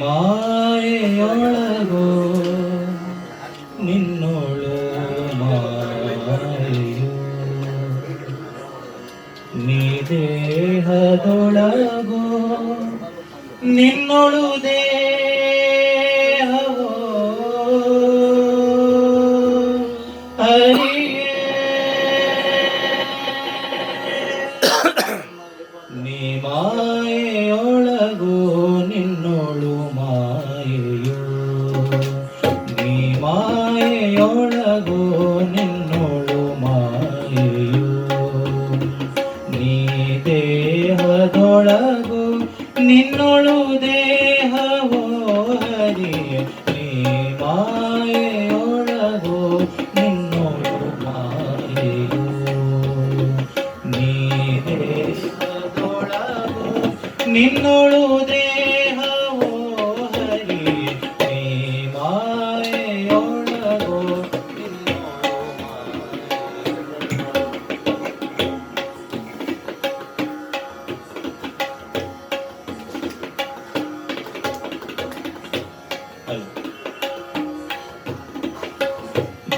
ಮಾಯೆಯೊಳಗೋ ನಿನ್ನೋಳು ಮಾಯೆಯು. ನೀ ದೇಹದೊಳಗೋ ನಿನ್ನೊಳು ದೇಹವೋ ನಿನ್ನೋಳು ದೇಹವೋ ಹರಿ ನೀ ಮಾಯೆಯೊಳಗೋ ನಿನ್ನೊಳು ಮಾಯೆಯೋ. ನೀ ದೇಹದೊಳಗೋ ನಿನ್ನೊಳು ದೇಹವೋ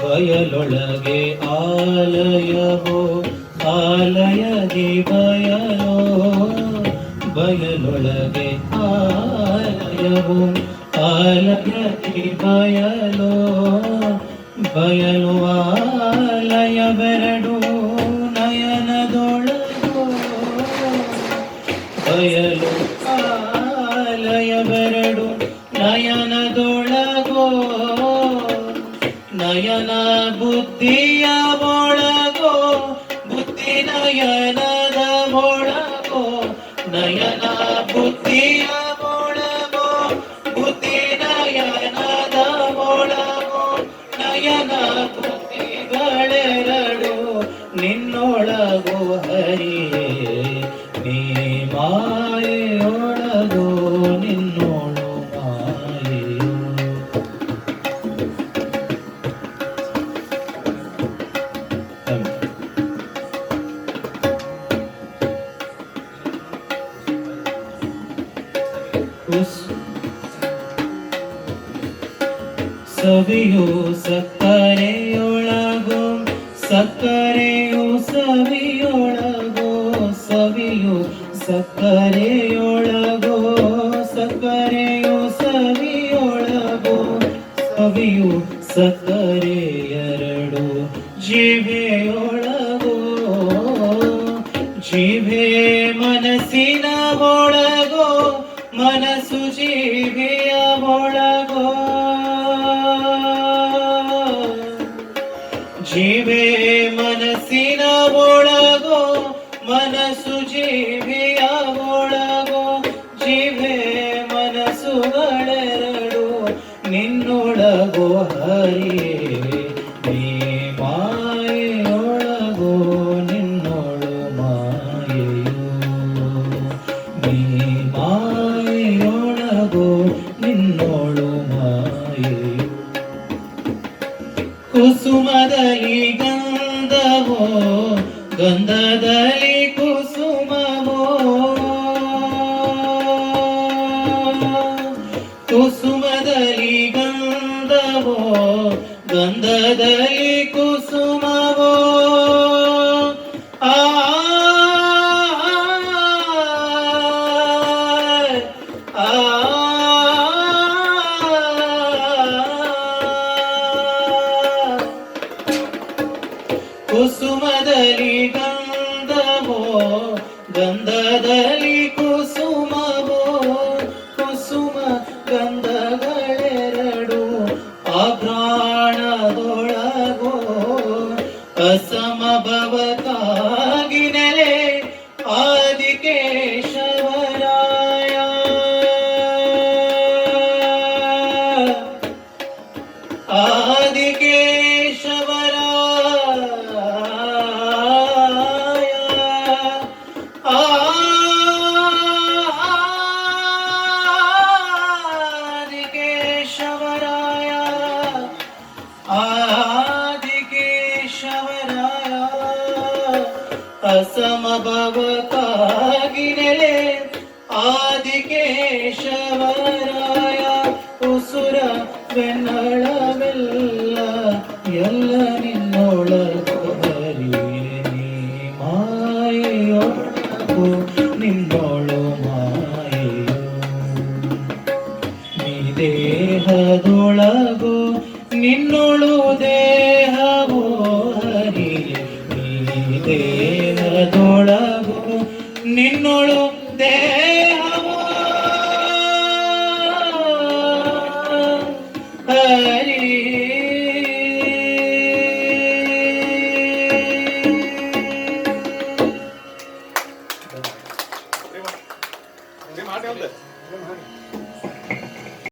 ಬಯಲೊಳಗೆ ಆಲಯವೋ ಆಲಯದಿ ಬಯಲೋ ಬಯಲೊಳಗೆ ಆಲಯವೋ ಆಲಯದಿ ಬಯಲೋ ಬಯಲು ಆಲಯವೆರಡು ನಯನ ಬುದ್ಧಿಯ ಮೊಳಗೋ, ಬುದ್ಧಿ ನಯನದ ಒಳಗೋ ನಯನ ಬುದ್ಧಿಯ ಮೊಳಗೋ, ಬುದ್ಧಿ ನಯನದ ಒಳಗೋ ನಯನ ಬುದ್ಧಿಗಳೆರಡು ನಿನ್ನೊಳಗೋ ಹರಿಯೇ, ನೀ ಮಾಯೆಯೊಳಗೋ ಸವಿಯು ಸಕ್ಕರೆಯೊಳಗೋ ಸಕ್ಕರೆಯು ಸವಿಯೊಳಗೋ ಸವಿಯು ಸಕ್ಕರೆಯೊಳಗೋ ಸಕ್ಕರೆಯು ಸವಿಯೊಳಗೋ ಸವಿಯು ಸಕ್ಕರೆಯರಡು ಜಿಭೆಯೊಳಗೋ ಜೀವೆ ಮನಸ್ಸಿನ ಜೀವೆ ಮನಸ್ಸಿನ ಒಳಗೋ ಮನಸ್ಸು ಜೀವಿಯ ಒಳಗೋ ಜೀವೆ ಮನಸ್ಸುಗಳೆರಡು ನಿನ್ನೊಳಗೋ ಹರಿಯೇ ಗಂಧವೋ ಗಂಧದಲ್ಲಿ ಕುಸುಮವೋ ಕುಸುಮದಲ್ಲಿ ಗಂಧವೋ ಗಂಧದಲ್ಲಿ ಕುಸುಮವೋ ಆ ಗಂಧದಲ್ಲಿ ಕುಸುಮವೋ ಕುಸುಮ ಗಂಧಗಳೆರಡು ಅಭ್ರಾಣದೊಳಗೋ ಅಸಮಭವಕ್ಕಾಗಿ ಅಸಮಭವಕ್ಕಾಗಿ ನೆಲೆ. ಆದಿಕೇಶವರಾಯ ಬೆನ್ನಳವೆಲ್ಲ ಎಲ್ಲ ನಿನ್ನೊಳಗು ಹರಿಯೇ ನೀ ಮಾಯೆಯೊಳಗು ನಿನ್ನೊಳು ಮಾಯೆಯೋ. ನೀ ದೇಹದೊಳಗು ನಿನ್ನೊಳು ನಿನ್ನೊಳು